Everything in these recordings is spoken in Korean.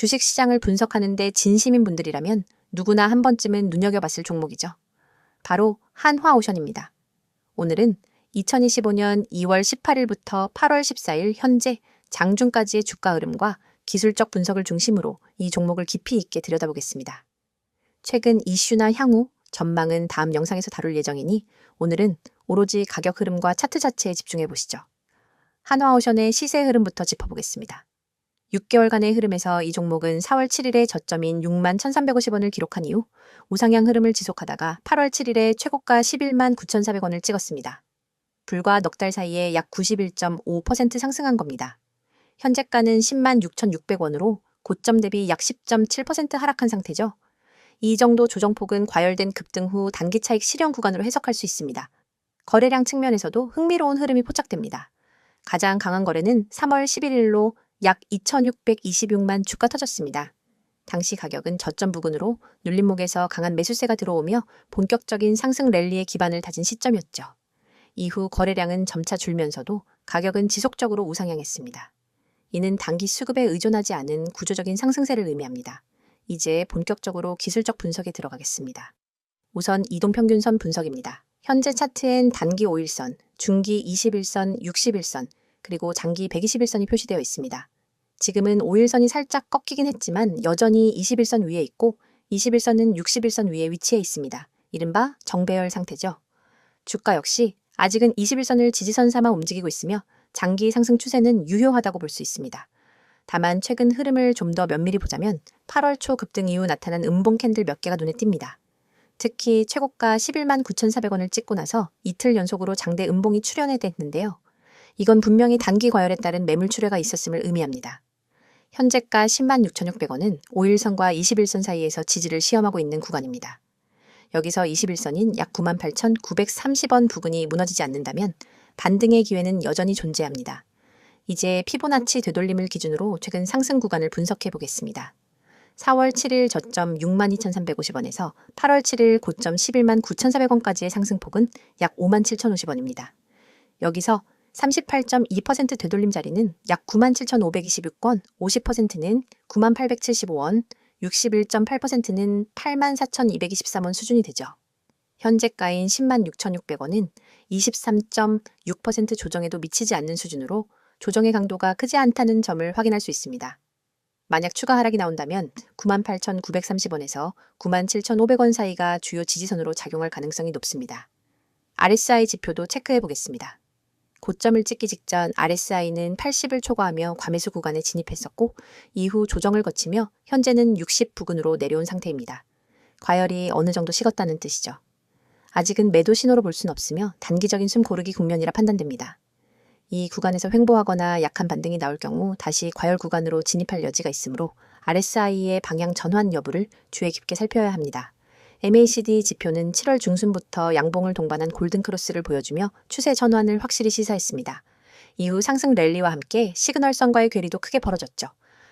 주식 시장을 분석하는데 진심인 분들이라면 누구나 한 번쯤은 눈여겨봤을 종목이죠. 바로 한화오션입니다. 오늘은 2025년 2월 18일부터 8월 14일 현재 장중까지의 주가 흐름과 기술적 분석을 중심으로 이 종목을 깊이 있게 들여다보겠습니다. 최근 이슈나 향후, 전망은 다음 영상에서 다룰 예정이니 오늘은 오로지 가격 흐름과 차트 자체에 집중해 보시죠. 한화오션의 시세 흐름부터 짚어보겠습니다. 6개월간의 흐름에서 이 종목은 4월 7일에 저점인 6만 1,350원을 기록한 이후 우상향 흐름을 지속하다가 8월 7일에 최고가 11만 9,400원을 찍었습니다. 불과 넉 달 사이에 약 91.5% 상승한 겁니다. 현재가는 10만 6,600원으로 고점 대비 약 10.7% 하락한 상태죠. 이 정도 조정폭은 과열된 급등 후 단기 차익 실현 구간으로 해석할 수 있습니다. 거래량 측면에서도 흥미로운 흐름이 포착됩니다. 가장 강한 거래는 3월 11일로 약 2,626만 주가 터졌습니다. 당시 가격은 저점 부근으로 눌림목에서 강한 매수세가 들어오며 본격적인 상승 랠리의 기반을 다진 시점이었죠. 이후 거래량은 점차 줄면서도 가격은 지속적으로 우상향했습니다. 이는 단기 수급에 의존하지 않은 구조적인 상승세를 의미합니다. 이제 본격적으로 기술적 분석에 들어가겠습니다. 우선 이동평균선 분석입니다. 현재 차트엔 단기 5일선, 중기 21선, 61선, 그리고 장기 121선이 표시되어 있습니다. 지금은 5일선이 살짝 꺾이긴 했지만 여전히 21선 위에 있고 21선은 61선 위에 위치해 있습니다. 이른바 정배열 상태죠. 주가 역시 아직은 21선을 지지선 삼아 움직이고 있으며 장기 상승 추세는 유효하다고 볼 수 있습니다. 다만 최근 흐름을 좀 더 면밀히 보자면 8월 초 급등 이후 나타난 음봉 캔들 몇 개가 눈에 띕니다. 특히 최고가 11만 9,400원을 찍고 나서 이틀 연속으로 장대 음봉이 출현해댔는데요. 이건 분명히 단기 과열에 따른 매물 출회가 있었음을 의미합니다. 현재가 10만 6,600원은 5일선과 21선 사이에서 지지를 시험하고 있는 구간입니다. 여기서 21선인 약 9만 8,930원 부근이 무너지지 않는다면 반등의 기회는 여전히 존재합니다. 이제 피보나치 되돌림을 기준으로 최근 상승 구간을 분석해 보겠습니다. 4월 7일 저점 62,350원에서 8월 7일 고점 11만 9,400원까지의 상승폭은 약 5만 7,050원입니다. 여기서 38.2% 되돌림 자리는 약 97,526원, 50%는 9875원, 61.8%는 84,223원 수준이 되죠. 현재가인 10만 6,600원은 23.6% 조정에도 미치지 않는 수준으로 조정의 강도가 크지 않다는 점을 확인할 수 있습니다. 만약 추가 하락이 나온다면 98,930원에서 97,500원 사이가 주요 지지선으로 작용할 가능성이 높습니다. RSI 지표도 체크해 보겠습니다. 고점을 찍기 직전 RSI는 80을 초과하며 과매수 구간에 진입했었고 이후 조정을 거치며 현재는 60 부근으로 내려온 상태입니다. 과열이 어느 정도 식었다는 뜻이죠. 아직은 매도 신호로 볼 수는 없으며 단기적인 숨 고르기 국면이라 판단됩니다. 이 구간에서 횡보하거나 약한 반등이 나올 경우 다시 과열 구간으로 진입할 여지가 있으므로 RSI의 방향 전환 여부를 주의 깊게 살펴야 합니다. MACD 지표는 7월 중순부터 양봉을 동반한 골든크로스를 보여주며 추세 전환을 확실히 시사했습니다. 이후 상승 랠리와 함께 시그널선과의 괴리도 크게 벌어졌죠.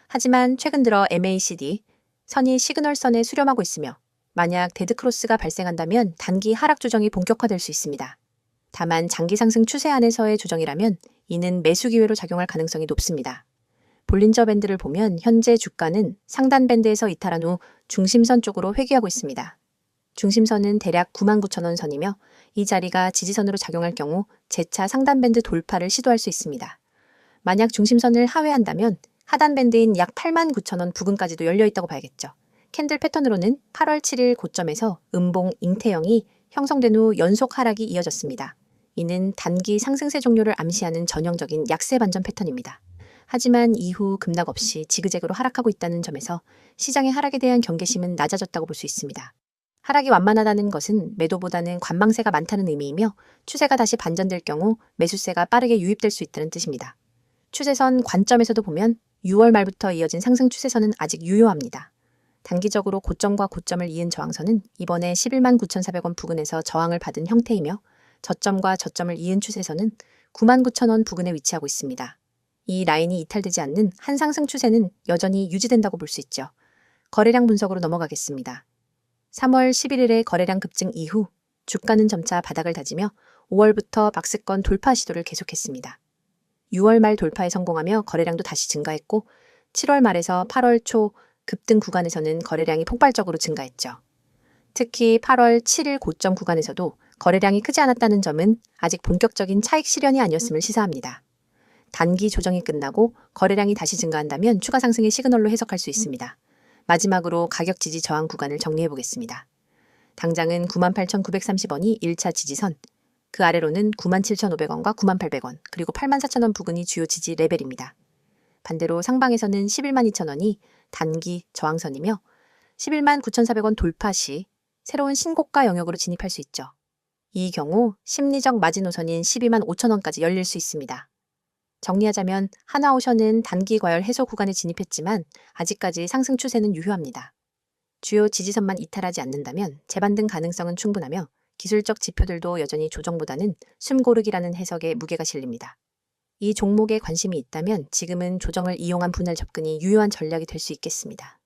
하지만 최근 들어 MACD 선이 시그널선에 수렴하고 있으며 만약 데드크로스가 발생한다면 단기 하락 조정이 본격화될 수 있습니다. 다만 장기 상승 추세 안에서의 조정이라면 이는 매수 기회로 작용할 가능성이 높습니다. 볼린저 밴드를 보면 현재 주가는 상단 밴드에서 이탈한 후 중심선 쪽으로 회귀하고 있습니다. 중심선은 대략 99,000원 선이며 이 자리가 지지선으로 작용할 경우 재차 상단 밴드 돌파를 시도할 수 있습니다. 만약 중심선을 하회한다면 하단 밴드인 약 89,000원 부근까지도 열려 있다고 봐야겠죠. 캔들 패턴으로는 8월 7일 고점에서 음봉 잉태형이 형성된 후 연속 하락이 이어졌습니다. 이는 단기 상승세 종료를 암시하는 전형적인 약세 반전 패턴입니다. 하지만 이후 급락 없이 지그재그로 하락하고 있다는 점에서 시장의 하락에 대한 경계심은 낮아졌다고 볼 수 있습니다. 하락이 완만하다는 것은 매도보다는 관망세가 많다는 의미이며 추세가 다시 반전될 경우 매수세가 빠르게 유입될 수 있다는 뜻입니다. 추세선 관점에서도 보면 6월 말부터 이어진 상승 추세선은 아직 유효합니다. 단기적으로 고점과 고점을 이은 저항선은 이번에 11만 9,400원 부근에서 저항을 받은 형태이며 저점과 저점을 이은 추세선은 9만 9천 원 부근에 위치하고 있습니다. 이 라인이 이탈되지 않는 한상승 추세는 여전히 유지된다고 볼 수 있죠. 거래량 분석으로 넘어가겠습니다. 3월 11일의 거래량 급증 이후 주가는 점차 바닥을 다지며 5월부터 박스권 돌파 시도를 계속했습니다. 6월 말 돌파에 성공하며 거래량도 다시 증가했고 7월 말에서 8월 초 급등 구간에서는 거래량이 폭발적으로 증가했죠. 특히 8월 7일 고점 구간에서도 거래량이 크지 않았다는 점은 아직 본격적인 차익 실현이 아니었음을 시사합니다. 단기 조정이 끝나고 거래량이 다시 증가한다면 추가 상승의 시그널로 해석할 수 있습니다. 마지막으로 가격 지지 저항 구간을 정리해 보겠습니다. 당장은 98,930원이 1차 지지선, 그 아래로는 97,500원과 98,800원, 그리고 84,000원 부근이 주요 지지 레벨입니다. 반대로 상방에서는 11만 2천원이 단기 저항선이며 11만 9,400원 돌파 시 새로운 신고가 영역으로 진입할 수 있죠. 이 경우 심리적 마지노선인 12만 5천원까지 열릴 수 있습니다. 정리하자면 하나오션은 단기 과열 해소 구간에 진입했지만 아직까지 상승 추세는 유효합니다. 주요 지지선만 이탈하지 않는다면 재반등 가능성은 충분하며 기술적 지표들도 여전히 조정보다는 숨고르기라는 해석에 무게가 실립니다. 이 종목에 관심이 있다면 지금은 조정을 이용한 분할 접근이 유효한 전략이 될 수 있겠습니다.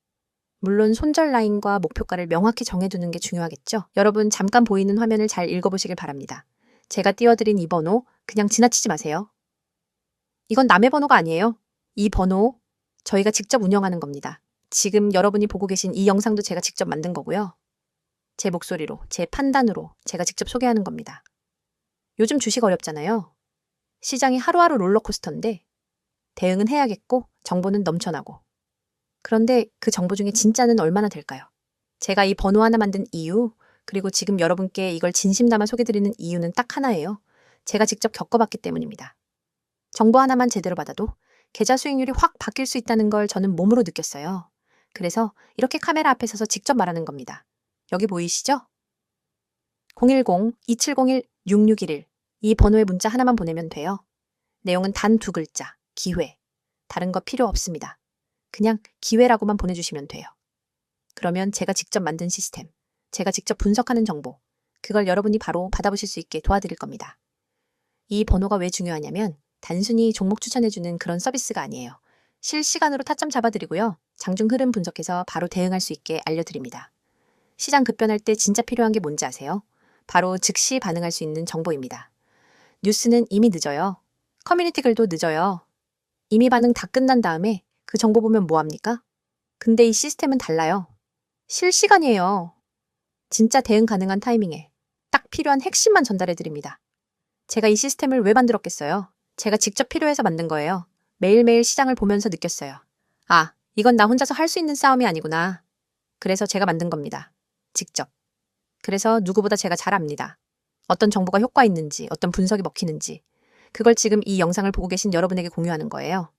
물론 손절 라인과 목표가를 명확히 정해두는 게 중요하겠죠. 여러분 잠깐 보이는 화면을 잘 읽어보시길 바랍니다. 제가 띄워드린 이 번호 그냥 지나치지 마세요. 이건 남의 번호가 아니에요. 이 번호 저희가 직접 운영하는 겁니다. 지금 여러분이 보고 계신 이 영상도 제가 직접 만든 거고요. 제 목소리로, 제 판단으로 제가 직접 소개하는 겁니다. 요즘 주식 어렵잖아요. 시장이 하루하루 롤러코스터인데 대응은 해야겠고 정보는 넘쳐나고. 그런데 그 정보 중에 진짜는 얼마나 될까요? 제가 이 번호 하나 만든 이유, 그리고 지금 여러분께 이걸 진심 담아 소개드리는 이유는 딱 하나예요. 제가 직접 겪어봤기 때문입니다. 정보 하나만 제대로 받아도 계좌 수익률이 확 바뀔 수 있다는 걸 저는 몸으로 느꼈어요. 그래서 이렇게 카메라 앞에 서서 직접 말하는 겁니다. 여기 보이시죠? 010-2701-6611. 이 번호에 문자 하나만 보내면 돼요. 내용은 단 두 글자, 기회. 다른 거 필요 없습니다. 그냥 기회라고만 보내주시면 돼요. 그러면 제가 직접 만든 시스템, 제가 직접 분석하는 정보, 그걸 여러분이 바로 받아보실 수 있게 도와드릴 겁니다. 이 번호가 왜 중요하냐면 단순히 종목 추천해주는 그런 서비스가 아니에요. 실시간으로 타점 잡아드리고요. 장중 흐름 분석해서 바로 대응할 수 있게 알려드립니다. 시장 급변할 때 진짜 필요한 게 뭔지 아세요? 바로 즉시 반응할 수 있는 정보입니다. 뉴스는 이미 늦어요. 커뮤니티 글도 늦어요. 이미 반응 다 끝난 다음에 그 정보 보면 뭐합니까? 근데 이 시스템은 달라요. 실시간이에요. 진짜 대응 가능한 타이밍에 딱 필요한 핵심만 전달해 드립니다. 제가 이 시스템을 왜 만들었겠어요? 제가 직접 필요해서 만든 거예요. 매일매일 시장을 보면서 느꼈어요. 아, 이건 나 혼자서 할 수 있는 싸움이 아니구나. 그래서 제가 만든 겁니다. 직접. 그래서 누구보다 제가 잘 압니다. 어떤 정보가 효과 있는지, 어떤 분석이 먹히는지. 그걸 지금 이 영상을 보고 계신 여러분에게 공유하는 거예요.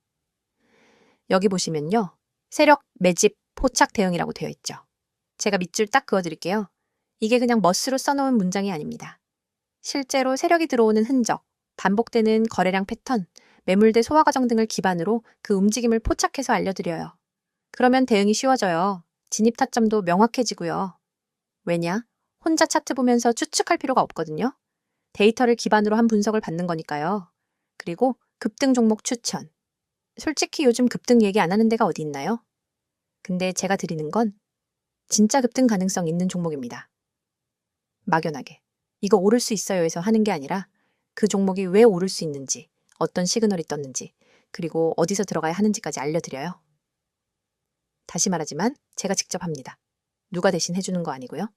여기 보시면요. 세력, 매집, 포착 대응이라고 되어 있죠. 제가 밑줄 딱 그어드릴게요. 이게 그냥 멋으로 써놓은 문장이 아닙니다. 실제로 세력이 들어오는 흔적, 반복되는 거래량 패턴, 매물대 소화 과정 등을 기반으로 그 움직임을 포착해서 알려드려요. 그러면 대응이 쉬워져요. 진입 타점도 명확해지고요. 왜냐? 혼자 차트 보면서 추측할 필요가 없거든요. 데이터를 기반으로 한 분석을 받는 거니까요. 그리고 급등 종목 추천. 솔직히 요즘 급등 얘기 안 하는 데가 어디 있나요? 근데 제가 드리는 건 진짜 급등 가능성 있는 종목입니다. 막연하게. 이거 오를 수 있어요 해서 하는 게 아니라 그 종목이 왜 오를 수 있는지, 어떤 시그널이 떴는지, 그리고 어디서 들어가야 하는지까지 알려드려요. 다시 말하지만 제가 직접 합니다. 누가 대신 해주는 거 아니고요.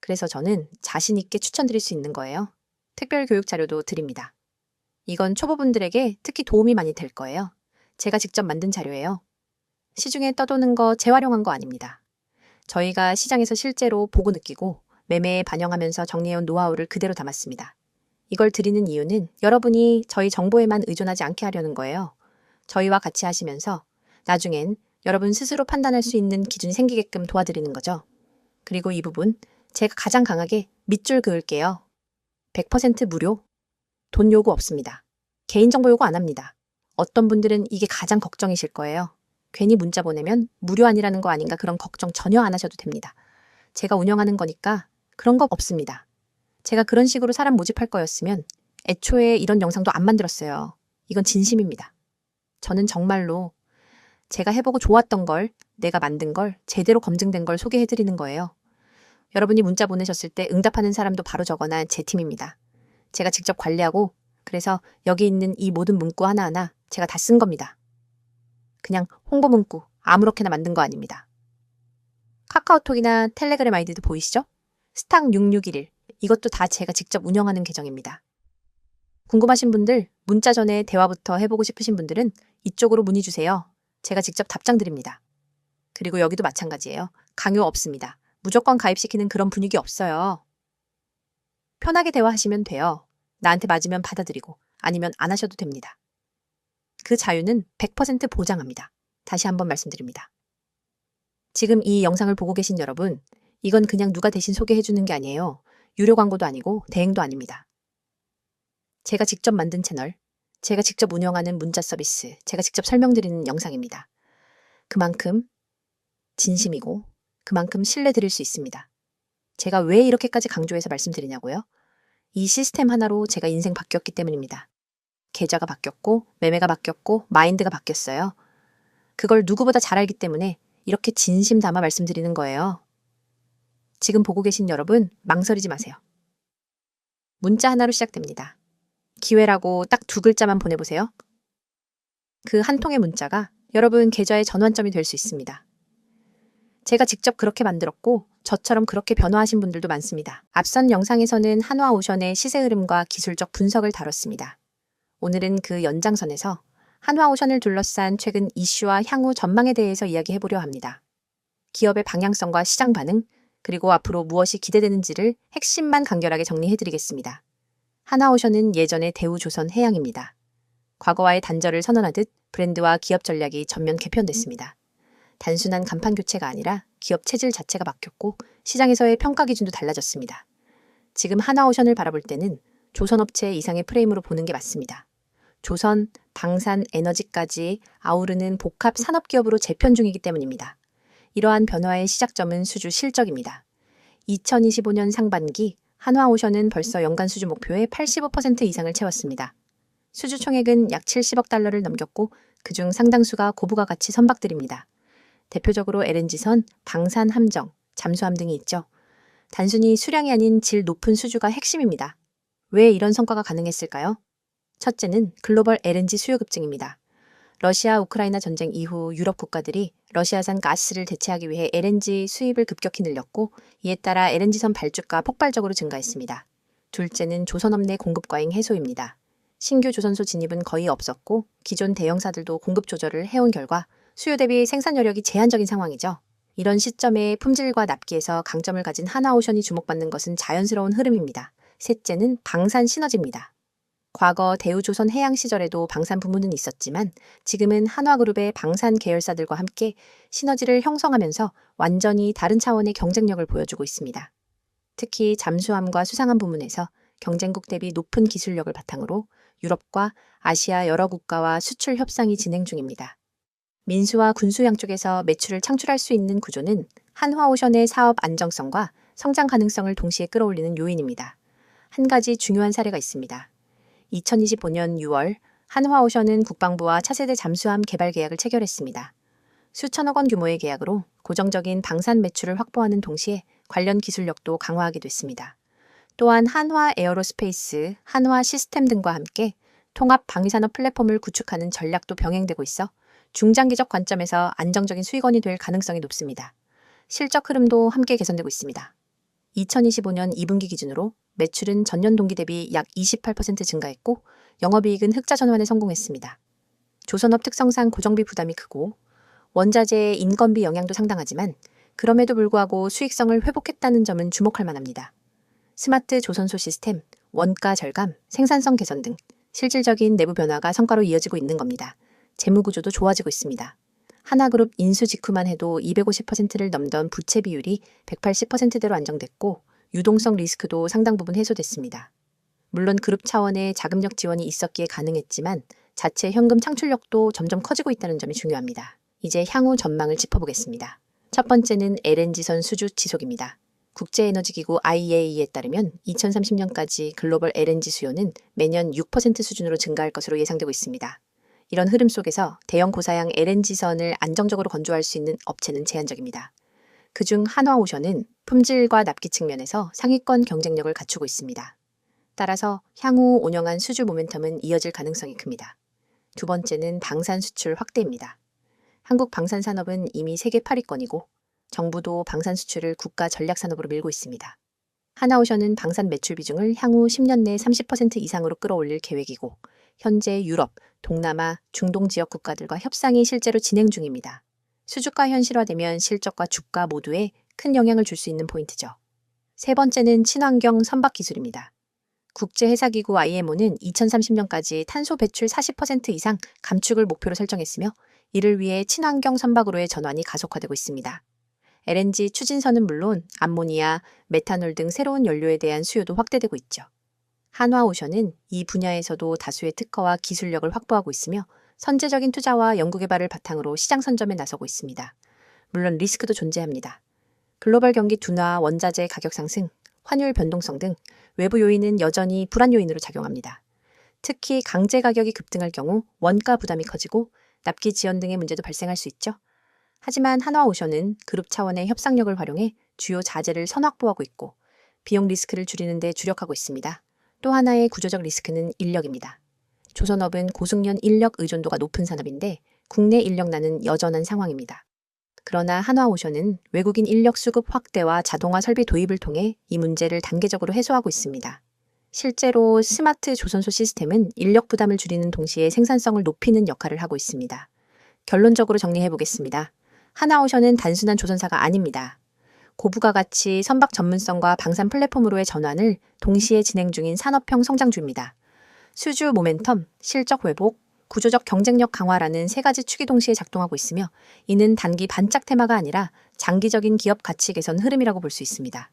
그래서 저는 자신 있게 추천드릴 수 있는 거예요. 특별 교육 자료도 드립니다. 이건 초보분들에게 특히 도움이 많이 될 거예요. 제가 직접 만든 자료예요. 시중에 떠도는 거 재활용한 거 아닙니다. 저희가 시장에서 실제로 보고 느끼고 매매에 반영하면서 정리해온 노하우를 그대로 담았습니다. 이걸 드리는 이유는 여러분이 저희 정보에만 의존하지 않게 하려는 거예요. 저희와 같이 하시면서 나중엔 여러분 스스로 판단할 수 있는 기준이 생기게끔 도와드리는 거죠. 그리고 이 부분 제가 가장 강하게 밑줄 그을게요. 100% 무료. 돈 요구 없습니다. 개인정보 요구 안 합니다. 어떤 분들은 이게 가장 걱정이실 거예요. 괜히 문자 보내면 무료 아니라는 거 아닌가 그런 걱정 전혀 안 하셔도 됩니다. 제가 운영하는 거니까 그런 거 없습니다. 제가 그런 식으로 사람 모집할 거였으면 애초에 이런 영상도 안 만들었어요. 이건 진심입니다. 저는 정말로 제가 해보고 좋았던 걸, 내가 만든 걸, 제대로 검증된 걸 소개해드리는 거예요. 여러분이 문자 보내셨을 때 응답하는 사람도 바로 적어놔 제 팀입니다. 제가 직접 관리하고, 그래서 여기 있는 이 모든 문구 하나하나 제가 다 쓴 겁니다. 그냥 홍보 문구 아무렇게나 만든 거 아닙니다. 카카오톡이나 텔레그램 아이디도 보이시죠? 스탁 6611 이것도 다 제가 직접 운영하는 계정입니다. 궁금하신 분들 문자 전에 대화부터 해보고 싶으신 분들은 이쪽으로 문의 주세요. 제가 직접 답장 드립니다. 그리고 여기도 마찬가지예요. 강요 없습니다. 무조건 가입시키는 그런 분위기 없어요. 편하게 대화하시면 돼요. 나한테 맞으면 받아들이고 아니면 안 하셔도 됩니다. 그 자유는 100% 보장합니다. 다시 한번 말씀드립니다. 지금 이 영상을 보고 계신 여러분, 이건 그냥 누가 대신 소개해주는 게 아니에요. 유료 광고도 아니고 대행도 아닙니다. 제가 직접 만든 채널, 제가 직접 운영하는 문자 서비스, 제가 직접 설명드리는 영상입니다. 그만큼 진심이고 그만큼 신뢰 드릴 수 있습니다. 제가 왜 이렇게까지 강조해서 말씀드리냐고요? 이 시스템 하나로 제가 인생 바뀌었기 때문입니다. 계좌가 바뀌었고, 매매가 바뀌었고, 마인드가 바뀌었어요. 그걸 누구보다 잘 알기 때문에 이렇게 진심 담아 말씀드리는 거예요. 지금 보고 계신 여러분, 망설이지 마세요. 문자 하나로 시작됩니다. 기회라고 딱 두 글자만 보내보세요. 그 한 통의 문자가 여러분 계좌의 전환점이 될 수 있습니다. 제가 직접 그렇게 만들었고 저처럼 그렇게 변화하신 분들도 많습니다. 앞선 영상에서는 한화 오션의 시세 흐름과 기술적 분석을 다뤘습니다. 오늘은 그 연장선에서 한화 오션을 둘러싼 최근 이슈와 향후 전망에 대해서 이야기해보려 합니다. 기업의 방향성과 시장 반응, 그리고 앞으로 무엇이 기대되는지를 핵심만 간결하게 정리해드리겠습니다. 하나오션은 예전의 대우조선 해양입니다. 과거와의 단절을 선언하듯 브랜드와 기업 전략이 전면 개편됐습니다. 단순한 간판 교체가 아니라 기업 체질 자체가 바뀌었고 시장에서의 평가 기준도 달라졌습니다. 지금 하나오션을 바라볼 때는 조선업체 이상의 프레임으로 보는 게 맞습니다. 조선, 방산, 에너지까지 아우르는 복합 산업기업으로 재편 중이기 때문입니다. 이러한 변화의 시작점은 수주 실적입니다. 2025년 상반기 한화오션은 벌써 연간 수주 목표의 85% 이상을 채웠습니다. 수주 총액은 약 70억 달러를 넘겼고 그중 상당수가 고부가 가치 선박들입니다. 대표적으로 LNG선, 방산 함정, 잠수함 등이 있죠. 단순히 수량이 아닌 질 높은 수주가 핵심입니다. 왜 이런 성과가 가능했을까요? 첫째는 글로벌 LNG 수요 급증입니다. 러시아 우크라이나 전쟁 이후 유럽 국가들이 러시아산 가스를 대체하기 위해 LNG 수입을 급격히 늘렸고 이에 따라 LNG선 발주가 폭발적으로 증가했습니다. 둘째는 조선업 내 공급 과잉 해소입니다. 신규 조선소 진입은 거의 없었고 기존 대형사들도 공급 조절을 해온 결과 수요 대비 생산 여력이 제한적인 상황이죠. 이런 시점에 품질과 납기에서 강점을 가진 하나오션이 주목받는 것은 자연스러운 흐름입니다. 셋째는 방산 시너지입니다. 과거 대우조선 해양 시절에도 방산 부문은 있었지만 지금은 한화그룹의 방산 계열사들과 함께 시너지를 형성하면서 완전히 다른 차원의 경쟁력을 보여주고 있습니다. 특히 잠수함과 수상함 부문에서 경쟁국 대비 높은 기술력을 바탕으로 유럽과 아시아 여러 국가와 수출 협상이 진행 중입니다. 민수와 군수 양쪽에서 매출을 창출할 수 있는 구조는 한화오션의 사업 안정성과 성장 가능성을 동시에 끌어올리는 요인입니다. 한 가지 중요한 사례가 있습니다. 2025년 6월 한화오션은 국방부와 차세대 잠수함 개발 계약을 체결했습니다. 수천억 원 규모의 계약으로 고정적인 방산 매출을 확보하는 동시에 관련 기술력도 강화하게 됐습니다. 또한 한화 에어로스페이스, 한화 시스템 등과 함께 통합 방위산업 플랫폼을 구축하는 전략도 병행되고 있어 중장기적 관점에서 안정적인 수익원이 될 가능성이 높습니다. 실적 흐름도 함께 개선되고 있습니다. 2025년 2분기 기준으로 매출은 전년 동기 대비 약 28% 증가했고 영업이익은 흑자 전환에 성공했습니다. 조선업 특성상 고정비 부담이 크고 원자재의 인건비 영향도 상당하지만 그럼에도 불구하고 수익성을 회복했다는 점은 주목할 만합니다. 스마트 조선소 시스템, 원가 절감, 생산성 개선 등 실질적인 내부 변화가 성과로 이어지고 있는 겁니다. 재무 구조도 좋아지고 있습니다. 하나그룹 인수 직후만 해도 250%를 넘던 부채 비율이 180%대로 안정됐고 유동성 리스크도 상당 부분 해소됐습니다. 물론 그룹 차원의 자금력 지원이 있었기에 가능했지만 자체 현금 창출력도 점점 커지고 있다는 점이 중요합니다. 이제 향후 전망을 짚어보겠습니다. 첫 번째는 LNG선 수주 지속입니다. 국제에너지기구 IEA에 따르면 2030년까지 글로벌 LNG 수요는 매년 6% 수준으로 증가할 것으로 예상되고 있습니다. 이런 흐름 속에서 대형 고사양 LNG선을 안정적으로 건조할 수 있는 업체는 제한적입니다. 그중 한화오션은 품질과 납기 측면에서 상위권 경쟁력을 갖추고 있습니다. 따라서 향후 운영한 수주 모멘텀은 이어질 가능성이 큽니다. 두 번째는 방산 수출 확대입니다. 한국 방산 산업은 이미 세계 8위권이고 정부도 방산 수출을 국가 전략 산업으로 밀고 있습니다. 하나오션은 방산 매출 비중을 향후 10년 내 30% 이상으로 끌어올릴 계획이고 현재 유럽, 동남아, 중동 지역 국가들과 협상이 실제로 진행 중입니다. 수주가 현실화되면 실적과 주가 모두에 큰 영향을 줄 수 있는 포인트죠. 세 번째는 친환경 선박 기술입니다. 국제회사기구 IMO는 2030년까지 탄소 배출 40% 이상 감축을 목표로 설정했으며 이를 위해 친환경 선박으로의 전환이 가속화되고 있습니다. LNG 추진선은 물론 암모니아, 메탄올 등 새로운 연료에 대한 수요도 확대되고 있죠. 한화오션은 이 분야에서도 다수의 특허와 기술력을 확보하고 있으며 선제적인 투자와 연구개발을 바탕으로 시장 선점에 나서고 있습니다. 물론 리스크도 존재합니다. 글로벌 경기 둔화, 원자재 가격 상승, 환율 변동성 등 외부 요인은 여전히 불안 요인으로 작용합니다. 특히 강제 가격이 급등할 경우 원가 부담이 커지고 납기 지연 등의 문제도 발생할 수 있죠. 하지만 한화오션은 그룹 차원의 협상력을 활용해 주요 자재를 선확보하고 있고 비용 리스크를 줄이는 데 주력하고 있습니다. 또 하나의 구조적 리스크는 인력입니다. 조선업은 고숙련 인력 의존도가 높은 산업인데 국내 인력난은 여전한 상황입니다. 그러나 한화오션은 외국인 인력 수급 확대와 자동화 설비 도입을 통해 이 문제를 단계적으로 해소하고 있습니다. 실제로 스마트 조선소 시스템은 인력 부담을 줄이는 동시에 생산성을 높이는 역할을 하고 있습니다. 결론적으로 정리해 보겠습니다. 하나오션은 단순한 조선사가 아닙니다. 고부가 가치, 선박 전문성과 방산 플랫폼으로의 전환을 동시에 진행 중인 산업형 성장주입니다. 수주 모멘텀, 실적 회복, 구조적 경쟁력 강화라는 세 가지 축이 동시에 작동하고 있으며 이는 단기 반짝 테마가 아니라 장기적인 기업 가치 개선 흐름이라고 볼 수 있습니다.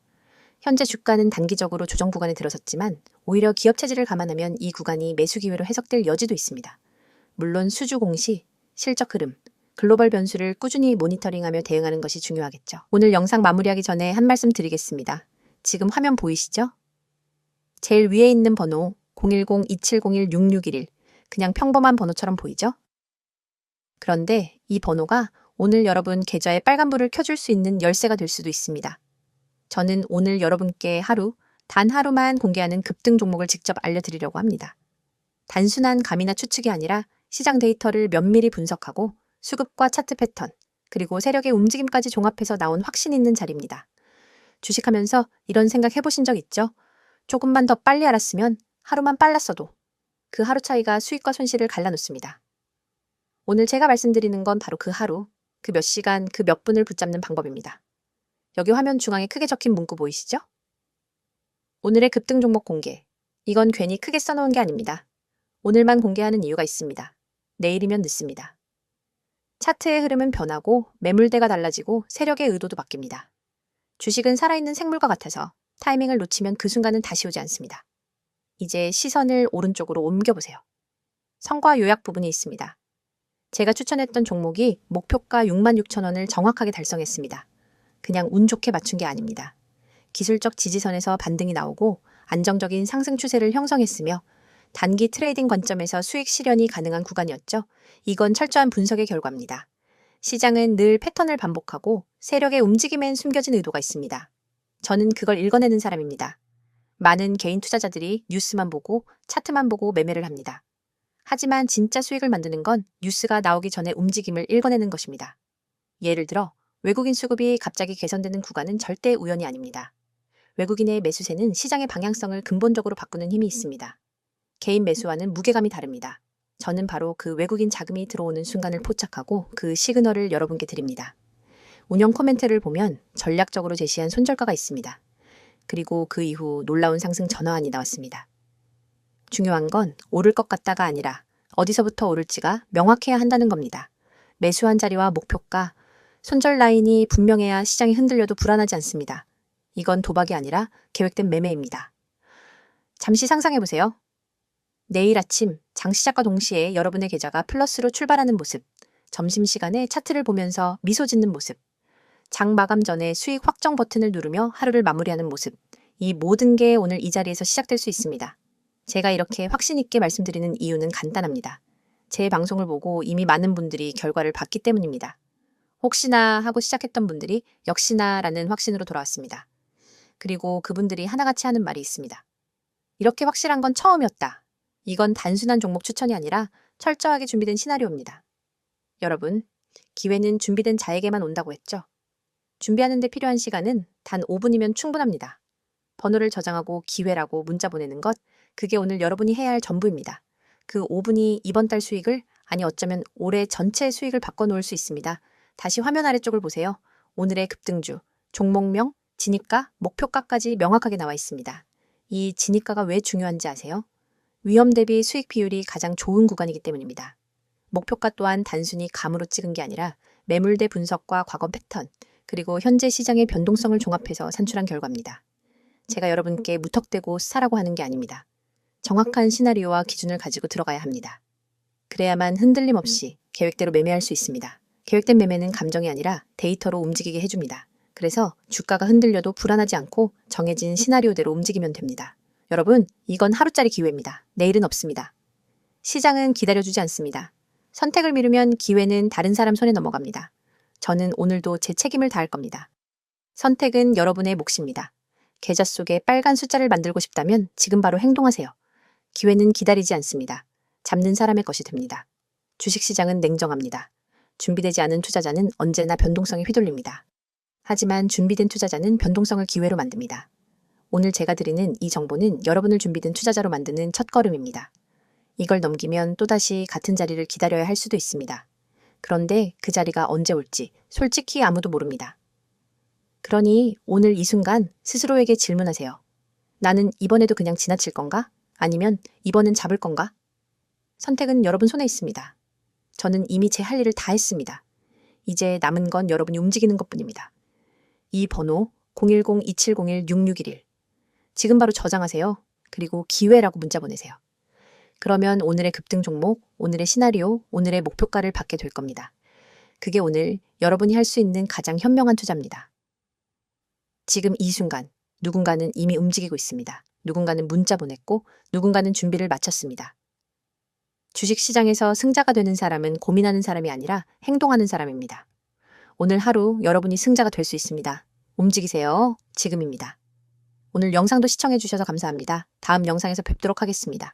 현재 주가는 단기적으로 조정 구간에 들어섰지만 오히려 기업 체질을 감안하면 이 구간이 매수 기회로 해석될 여지도 있습니다. 물론 수주 공시, 실적 흐름, 글로벌 변수를 꾸준히 모니터링하며 대응하는 것이 중요하겠죠. 오늘 영상 마무리하기 전에 한 말씀 드리겠습니다. 지금 화면 보이시죠? 제일 위에 있는 번호 010-2701-6611 그냥 평범한 번호처럼 보이죠? 그런데 이 번호가 오늘 여러분 계좌에 빨간불을 켜줄 수 있는 열쇠가 될 수도 있습니다. 저는 오늘 여러분께 하루, 단 하루만 공개하는 급등 종목을 직접 알려드리려고 합니다. 단순한 감이나 추측이 아니라 시장 데이터를 면밀히 분석하고 수급과 차트 패턴, 그리고 세력의 움직임까지 종합해서 나온 확신 있는 자리입니다. 주식하면서 이런 생각 해보신 적 있죠? 조금만 더 빨리 알았으면 하루만 빨랐어도 그 하루 차이가 수익과 손실을 갈라놓습니다. 오늘 제가 말씀드리는 건 바로 그 하루, 그 몇 시간, 그 몇 분을 붙잡는 방법입니다. 여기 화면 중앙에 크게 적힌 문구 보이시죠? 오늘의 급등 종목 공개. 이건 괜히 크게 써놓은 게 아닙니다. 오늘만 공개하는 이유가 있습니다. 내일이면 늦습니다. 차트의 흐름은 변하고 매물대가 달라지고 세력의 의도도 바뀝니다. 주식은 살아있는 생물과 같아서 타이밍을 놓치면 그 순간은 다시 오지 않습니다. 이제 시선을 오른쪽으로 옮겨보세요. 성과 요약 부분이 있습니다. 제가 추천했던 종목이 목표가 66,000원을 정확하게 달성했습니다. 그냥 운 좋게 맞춘 게 아닙니다. 기술적 지지선에서 반등이 나오고 안정적인 상승 추세를 형성했으며 단기 트레이딩 관점에서 수익 실현이 가능한 구간이었죠. 이건 철저한 분석의 결과입니다. 시장은 늘 패턴을 반복하고 세력의 움직임엔 숨겨진 의도가 있습니다. 저는 그걸 읽어내는 사람입니다. 많은 개인 투자자들이 뉴스만 보고 차트만 보고 매매를 합니다. 하지만 진짜 수익을 만드는 건 뉴스가 나오기 전에 움직임을 읽어내는 것입니다. 예를 들어 외국인 수급이 갑자기 개선되는 구간은 절대 우연이 아닙니다. 외국인의 매수세는 시장의 방향성을 근본적으로 바꾸는 힘이 있습니다. 개인 매수와는 무게감이 다릅니다. 저는 바로 그 외국인 자금이 들어오는 순간을 포착하고 그 시그널을 여러분께 드립니다. 운영 코멘트를 보면 전략적으로 제시한 손절가가 있습니다. 그리고 그 이후 놀라운 상승 전화안이 나왔습니다. 중요한 건 오를 것 같다가 아니라 어디서부터 오를지가 명확해야 한다는 겁니다. 매수한 자리와 목표가, 손절 라인이 분명해야 시장이 흔들려도 불안하지 않습니다. 이건 도박이 아니라 계획된 매매입니다. 잠시 상상해보세요. 내일 아침 장 시작과 동시에 여러분의 계좌가 플러스로 출발하는 모습, 점심시간에 차트를 보면서 미소 짓는 모습, 장 마감 전에 수익 확정 버튼을 누르며 하루를 마무리하는 모습. 이 모든 게 오늘 이 자리에서 시작될 수 있습니다. 제가 이렇게 확신 있게 말씀드리는 이유는 간단합니다. 제 방송을 보고 이미 많은 분들이 결과를 봤기 때문입니다. 혹시나 하고 시작했던 분들이 역시나 라는 확신으로 돌아왔습니다. 그리고 그분들이 하나같이 하는 말이 있습니다. 이렇게 확실한 건 처음이었다. 이건 단순한 종목 추천이 아니라 철저하게 준비된 시나리오입니다. 여러분, 기회는 준비된 자에게만 온다고 했죠. 준비하는 데 필요한 시간은 단 5분이면 충분합니다. 번호를 저장하고 기회라고 문자 보내는 것, 그게 오늘 여러분이 해야 할 전부입니다. 그 5분이 이번 달 수익을, 아니 어쩌면 올해 전체 수익을 바꿔놓을 수 있습니다. 다시 화면 아래쪽을 보세요. 오늘의 급등주, 종목명, 진입가, 목표가까지 명확하게 나와 있습니다. 이 진입가가 왜 중요한지 아세요? 위험 대비 수익 비율이 가장 좋은 구간이기 때문입니다. 목표가 또한 단순히 감으로 찍은 게 아니라 매물대 분석과 과거 패턴, 그리고 현재 시장의 변동성을 종합해서 산출한 결과입니다. 제가 여러분께 무턱대고 사라고 하는 게 아닙니다. 정확한 시나리오와 기준을 가지고 들어가야 합니다. 그래야만 흔들림 없이 계획대로 매매할 수 있습니다. 계획된 매매는 감정이 아니라 데이터로 움직이게 해줍니다. 그래서 주가가 흔들려도 불안하지 않고 정해진 시나리오대로 움직이면 됩니다. 여러분, 이건 하루짜리 기회입니다. 내일은 없습니다. 시장은 기다려주지 않습니다. 선택을 미루면 기회는 다른 사람 손에 넘어갑니다. 저는 오늘도 제 책임을 다할 겁니다. 선택은 여러분의 몫입니다. 계좌 속에 빨간 숫자를 만들고 싶다면 지금 바로 행동하세요. 기회는 기다리지 않습니다. 잡는 사람의 것이 됩니다. 주식시장은 냉정합니다. 준비되지 않은 투자자는 언제나 변동성에 휘둘립니다. 하지만 준비된 투자자는 변동성을 기회로 만듭니다. 오늘 제가 드리는 이 정보는 여러분을 준비된 투자자로 만드는 첫걸음입니다. 이걸 넘기면 또다시 같은 자리를 기다려야 할 수도 있습니다. 그런데 그 자리가 언제 올지 솔직히 아무도 모릅니다. 그러니 오늘 이 순간 스스로에게 질문하세요. 나는 이번에도 그냥 지나칠 건가? 아니면 이번엔 잡을 건가? 선택은 여러분 손에 있습니다. 저는 이미 제 할 일을 다 했습니다. 이제 남은 건 여러분이 움직이는 것 뿐입니다. 이 번호 010-2701-6611. 지금 바로 저장하세요. 그리고 기회라고 문자 보내세요. 그러면 오늘의 급등 종목, 오늘의 시나리오, 오늘의 목표가를 받게 될 겁니다. 그게 오늘 여러분이 할 수 있는 가장 현명한 투자입니다. 지금 이 순간 누군가는 이미 움직이고 있습니다. 누군가는 문자 보냈고 누군가는 준비를 마쳤습니다. 주식 시장에서 승자가 되는 사람은 고민하는 사람이 아니라 행동하는 사람입니다. 오늘 하루 여러분이 승자가 될 수 있습니다. 움직이세요. 지금입니다. 오늘 영상도 시청해 주셔서 감사합니다. 다음 영상에서 뵙도록 하겠습니다.